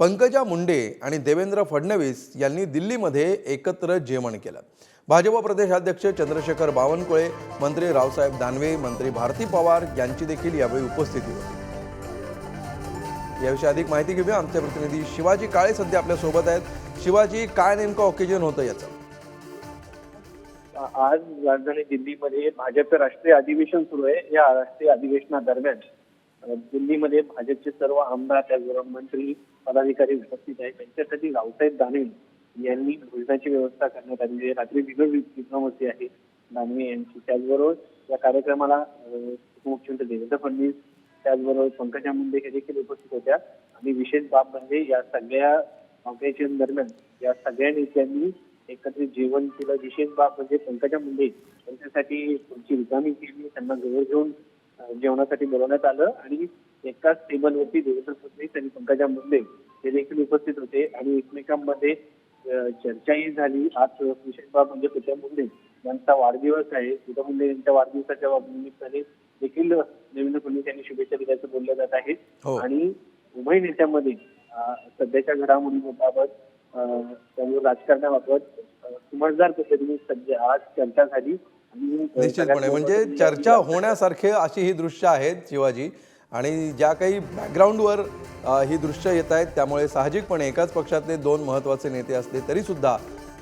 पंकजा मुंडे आणि देवेंद्र फडणवीस यांनी दिल्लीमध्ये एकत्र जेवण केलं. भाजप प्रदेशाध्यक्ष चंद्रशेखर बावनकुळे मंत्री रावसाहेब दानवे मंत्री भारती पवार यांची देखील यावेळी उपस्थिती होती. याविषयी अधिक माहिती घेऊया. आमचे प्रतिनिधी शिवाजी काळे सध्या आपल्यासोबत आहेत. शिवाजी काय नेमकं ऑकेजन होतं याचं? आज राजधानी दिल्लीमध्ये भाजपचं राष्ट्रीय अधिवेशन सुरू आहे. या राष्ट्रीय अधिवेशनादरम्यान दिल्लीमध्ये भाजपचे सर्व आमदार त्याचबरोबर मंत्री पदाधिकारी उपस्थित आहेत. त्यांच्यासाठी रावसाहेब दानवे यांनी भोजनाची व्यवस्था करण्यात आली. आहे रात्री विनोद विक्रमसी आहे. दानवे यांची. त्याचबरोबर या कार्यक्रमाला उपमुख्यमंत्री देवेंद्र फडणवीस त्याचबरोबर पंकजा मुंडे हे देखील उपस्थित होत्या. आणि विशेष बाब म्हणजे या सगळ्या ऑपरेशन दरम्यान या सगळ्या नेत्यांनी एकत्रित जेवण केलं. विशेष बाब म्हणजे पंकजा मुंडे यांच्यासाठी पुढची रिकामी केली. त्यांना जवळ घेऊन जेवणासाठी बोलवण्यात आलं. आणि एकाच टेबलवरती देवेंद्र फडणवीस आणि पंकजा मुंडे हे देखील उपस्थित होते आणि एकमेकांमध्ये चर्चाही झाली. आज विशेष बाब म्हणजे पूजा मुंडे यांचा वाढदिवस आहे. पूजा मुंडे यांच्या वाढदिवसाच्या निमित्ताने देखील देवेंद्र फडणवीस यांनी शुभेच्छा दिल्याचं बोललं जात आहे. हो. आणि उभय नेत्यामध्ये सध्याच्या घडामोडीबाबत त्यामुळे राजकारणाबाबत समजदार पद्धतीने सध्या आज चर्चा झाली निश्चितपणे. म्हणजे चर्चा होण्यासारखे अशी ही दृश्य आहेत शिवाजी. आणि ज्या काही बॅकग्राऊंडवर ही दृश्य येत आहेत त्यामुळे साहजिकपणे एकाच पक्षातले दोन महत्त्वाचे नेते असले तरी सुद्धा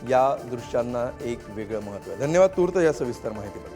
या दृश्यांना एक वेगळं महत्त्व आहे. धन्यवाद तूर्त या सविस्तर माहितीबद्दल.